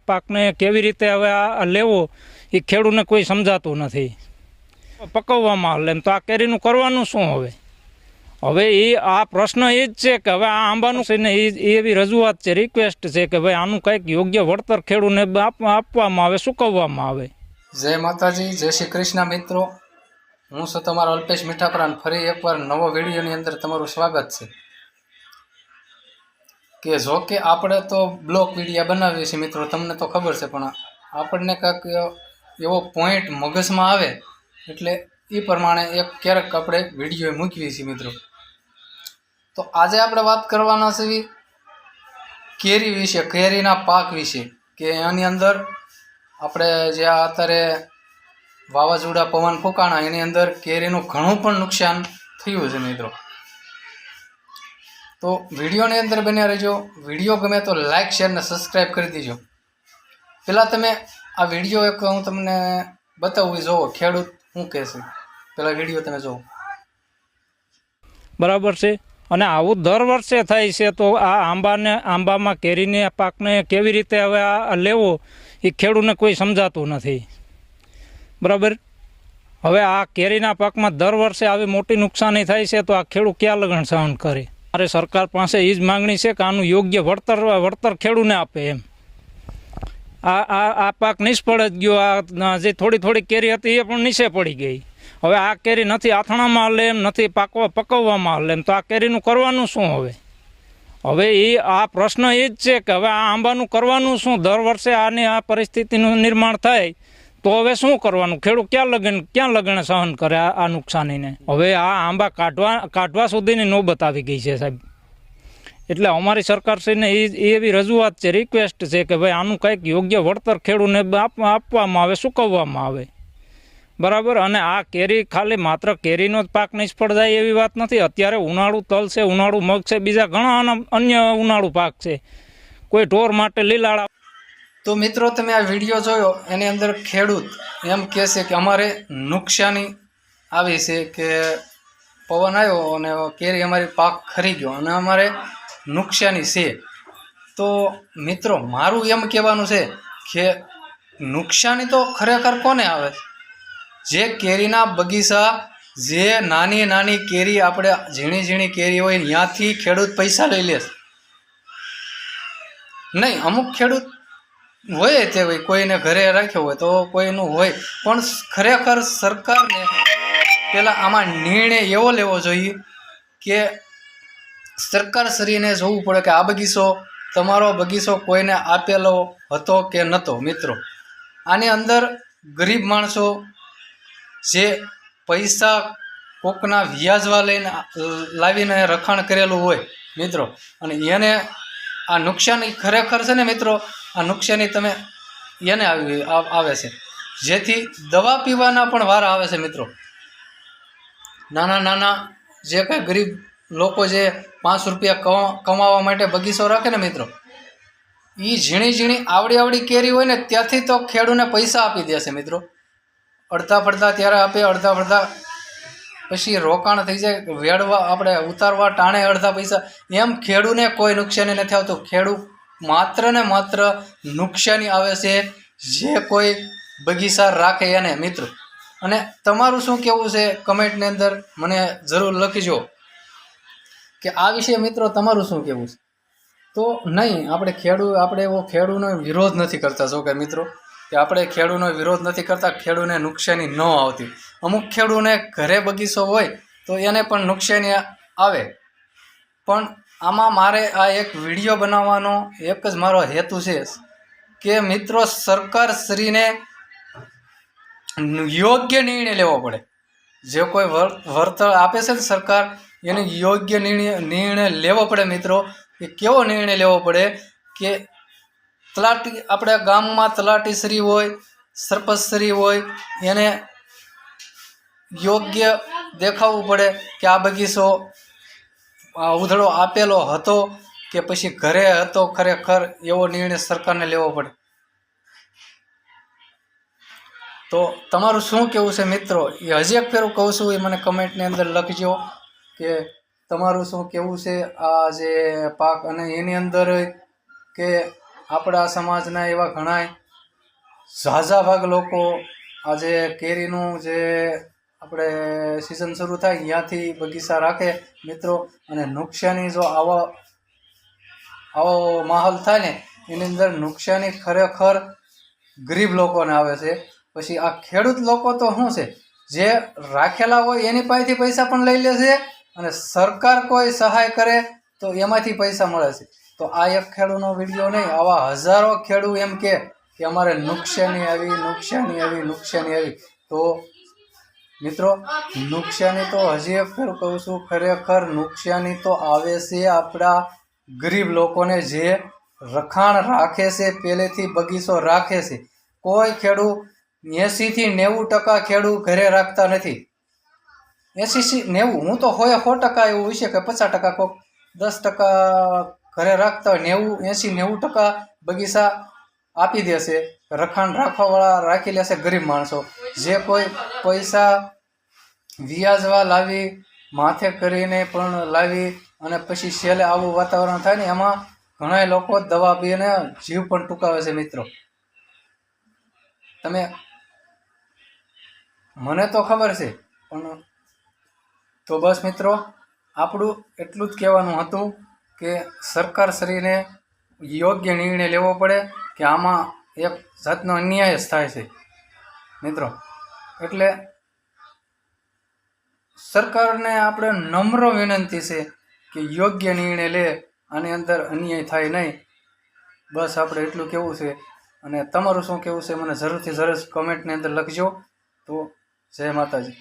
પાકને કેવી રીતે હવે આ લેવો, એ ખેડૂતને કોઈ સમજાતું નથી. પકવવામાં આવે એમ તો આ કેરીનું કરવાનું શું હવે? હવે એ આ પ્રશ્ન એ જ છે કે હવે આ આંબાનું છે ને એ એવી રજૂઆત છે રિક્વેસ્ટ છે કે ભાઈ આનું કંઈક યોગ્ય વળતર ખેડૂને આપવામાં આવે, સુકવવામાં આવે. જય માતાજી, જય શ્રી કૃષ્ણ મિત્રો. હું છું તમારો અલ્પેશ મીઠાપરાન. ફરી એકવાર નવો વિડીયોની અંદર તમારું સ્વાગત છે. કે જો કે આપણે તો બ્લોક વિડીયા બનાવીએ છીએ મિત્રો, તમને તો ખબર છે, પણ આપણને કાંઈક એવો પોઈન્ટ મગજમાં આવે, એટલે એ પ્રમાણે એક ક્યારેક આપણે વીડિયો મૂકીએ છીએ મિત્રો. તો આજે આપણે વાત કરવાના છે કેરી વિશે, કેરીના પાક વિશે, કે એની અંદર આપણે જે અત્યારે વાવાઝોડા, પવન ફૂંકાણા, એની અંદર કેરીનું ઘણું પણ નુકસાન થયું છે મિત્રો. તો વિડીયોની અંદર બન્યા રહેજો. વીડિયો ગમે તો લાઇક શેર અને સબસ્ક્રાઈબ કરી દેજો. પહેલાં તમે આ વીડિયો એક હું તમને બતાવું, જોવો, ખેડૂત શું કહે છે. પહેલાં વીડિયો તમે જોવો. બરાબર છે. અને આવું દર વર્ષે થાય છે, તો આ આંબાને, આંબામાં કેરીને પાકને કેવી રીતે હવે આ લેવો, એ ખેડૂતને કોઈ સમજાતું નથી. બરાબર? હવે આ કેરીના પાકમાં દર વર્ષે આવી મોટી નુકસાની થાય છે, તો આ ખેડૂત ક્યાં લગન સહન કરે? મારે સરકાર પાસે એ જ માગણી છે કે આનું યોગ્ય વળતર વળતર ખેડૂને આપે એમ. આ આ આ પાક નિષ્ફળ જ ગયો. આ જે થોડી થોડી કેરી હતી એ પણ નીચે પડી ગઈ. હવે આ કેરી નથી આથણામાં હાલે એમ, નથી પાકવા, પકવવામાં હાલે એમ. તો આ કેરીનું કરવાનું શું હવે? હવે એ આ પ્રશ્ન એ જ છે કે હવે આ આંબાનું કરવાનું શું? દર વર્ષે આની આ પરિસ્થિતિનું નિર્માણ થાય. તો હવે શું કરવાનું? ખેડૂત ક્યાં લગન ક્યાં લગણ સહન કરે આ નુકસાનીને? હવે આ આંબા કાઢવા કાઢવા સુધીની નોબત આવી ગઈ છે, સાહેબ. એટલે અમારી સરકારશ્રીને એ એવી રજૂઆત છે રિક્વેસ્ટ છે કે ભાઈ આનું કંઈક યોગ્ય વળતર ખેડૂને આપવામાં આવે, સૂકવવામાં આવે. બરાબર? અને આ કેરી ખાલી માત્ર કેરીનો જ પાક નિષ્ફળ જાય એવી વાત નથી. અત્યારે ઉનાળુ તલ છે, ઉનાળુ મગ છે, બીજા ઘણા અન્ય ઉનાળુ પાક છે. કોઈ ઢોર માટે લીલાળા તો મિત્રો, તમે આ વીડિયો જોયો, એની અંદર ખેડૂત એમ કહે છે કે અમારે નુકસાની આવી છે કે પવન આવ્યો અને કેરી અમારી પાક ખરી ગયો અને અમારે નુકસાની છે. તો મિત્રો, મારું એમ કહેવાનું છે કે નુકસાની તો ખરેખર કોને આવે? જે કેરીના બગીચા, જે નાની નાની કેરી આપણે ઝીણી ઝીણી કેરી હોય, ત્યાંથી ખેડૂત પૈસા લઈ લે. નહીં, અમુક ખેડૂત હોય તે હોય કોઈને ઘરે રાખ્યો હોય તો કોઈનું હોય. પણ ખરેખર સરકારને પહેલાં આમાં નિર્ણય એવો લેવો જોઈએ કે સરકારશ્રીને જોવું પડે કે આ બગીચો, તમારો બગીચો કોઈને આપેલો હતો કે નહોતો મિત્રો? આની અંદર ગરીબ માણસો જે પૈસા કોકના વ્યાજવા લઈને લાવીને રખાણ કરેલું હોય, મિત્રો? અને એને આ નુકસાની ખરેખર છે ને મિત્રો, આ નુકસાની તમે એને આવી, આવે છે. જેથી દવા પીવાના પણ વાર આવે છે મિત્રો. નાના નાના જે કાંઈ ગરીબ લોકો જે પાંચ રૂપિયા કમા- કમાવા માટે બગીચો રાખે ને મિત્રો એ ઝીણી ઝીણી આવડી આવડી કેરી હોય ને ત્યાંથી તો ખેડૂને પૈસા આપી દેશે મિત્રો. અડધા પડધા ત્યારે આપે, અડધા પડધા પછી રોકાણ થઈ જાય, વેડવા આપણે ઉતારવા ટાણે અડધા પૈસા. એમ ખેડૂને કોઈ નુકસાની નથી આવતું. ખેડૂત માત્ર ને માત્ર નુકસાની આવે છે, જે કોઈ બગીચા રાખે એને, મિત્રો. અને તમારું શું કહેવું છે કમેન્ટની અંદર? મને જરૂર લખજો. કે આ વિશે મિત્રો તમારું શું કહેવું છે? તો નહીં, આપણે ખેડૂ, આપણે એવો ખેડૂનો વિરોધ નથી કરતા. જો કે મિત્રો, કે આપણે ખેડૂનો વિરોધ નથી કરતા, ખેડૂને નુકસાની ન આવતી. અમુક ખેડૂને ઘરે બગીચો હોય તો એને પણ નુકસાની આવે. પણ આમાં મારે આ એક વીડિયો બનાવવાનો એક જ મારો હેતુ છે કે મિત્રો સરકારશ્રીને યોગ્ય નિર્ણય લેવો પડે. જે કોઈ વળ- વળતર આપે છે ને સરકાર, એને યોગ્ય નિર્ણય નિર્ણય લેવો પડે મિત્રો. કે કેવો નિર્ણય લેવો પડે કે તલાટી, આપણે ગામમાં તલાટીશ્રી હોય સરપંચશ્રી હોય, એને યોગ્ય દેખાવું પડે કે આ બગીચો ઉધડો આપેલો હતો કે પછી ઘરે હતો ખરેખર એવો નિર્ણય સરકારને લેવો પડે. તો તમારું શું કહેવું છે મિત્રો? એ હજી એક ફેરું કહું છું, એ મને કમેન્ટની અંદર લખજો કે તમારું શું કહેવું છે આ જે પાક અને એની અંદર કે આપણા સમાજના એવા ઘણાય ઝાઝા ભાગ લોકો આજે કેરીનું જે આપણે સિઝન શરૂ થાય ત્યાંથી બગીચા રાખે મિત્રો. અને નુકસાની જો આવા, આવો માહોલ થાય ને, એની અંદર નુકસાની ખરેખર ગરીબ લોકોને આવે છે. પછી આ ખેડૂત લોકો તો શું છે? જે રાખેલા હોય એની પાસેથી પૈસા પણ લઈ લે છે અને સરકાર કોઈ સહાય કરે તો એમાંથી પૈસા મળે છે. તો આ એક ખેડૂતનો વીડિયો નહીં, આવા હજારો ખેડૂત એમ કે અમારે નુકસાની આવી નુકસાની આવી નુકસાની આવી. તો મિત્રો નુકસાની તો હજી એક ફેર કહું છું, ખરેખર નુકસાની તો આવે છે આપણા ગરીબ લોકોને જે રખાણ રાખે છે, પહેલેથી બગીચો રાખે છે. કોઈ ખેડૂત એંસીથી નેવું ટકા ખેડૂત ઘરે રાખતા નથી. એંસી નેવું, હું તો હોય સો ટકા એવું છે કે પચાસ ટકા કોક દસ ટકા ઘરે રાખતા હોય, નેવું એંસી નેવું ટકા બગીચા આપી દેશે, રખાણ રાખવાવાળા રાખી લેશે ગરીબ માણસો. જે કોઈ પૈસા વ્યાજવા લાવી, માથે કરીને પણ લાવી અને પછી છેલ્લે આવું વાતાવરણ થાય ને, એમાં ઘણા લોકો દવા પીને જીવ પણ ટૂંકાવે છે મિત્રો. તમે મને તો ખબર છે, પણ તો બસ મિત્રો, આપણું એટલું જ કહેવાનું હતું કે સરકાર શ્રીને યોગ્ય નિર્ણય લેવો પડે કે આમાં એક જાતનો અન્યાય જ થાય છે. મિત્રો, એટલે સરકારને આપણે નમ્ર વિનંતી છે કે યોગ્ય નિર્ણય લે આની અંદર અન્યાય થાય નહીં. બસ આપણે એટલું કેવું છે. અને તમારું શું કેવું છે? મને જરૂરથી જરૂર કમેન્ટની અંદર લખજો. તો જય માતાજી.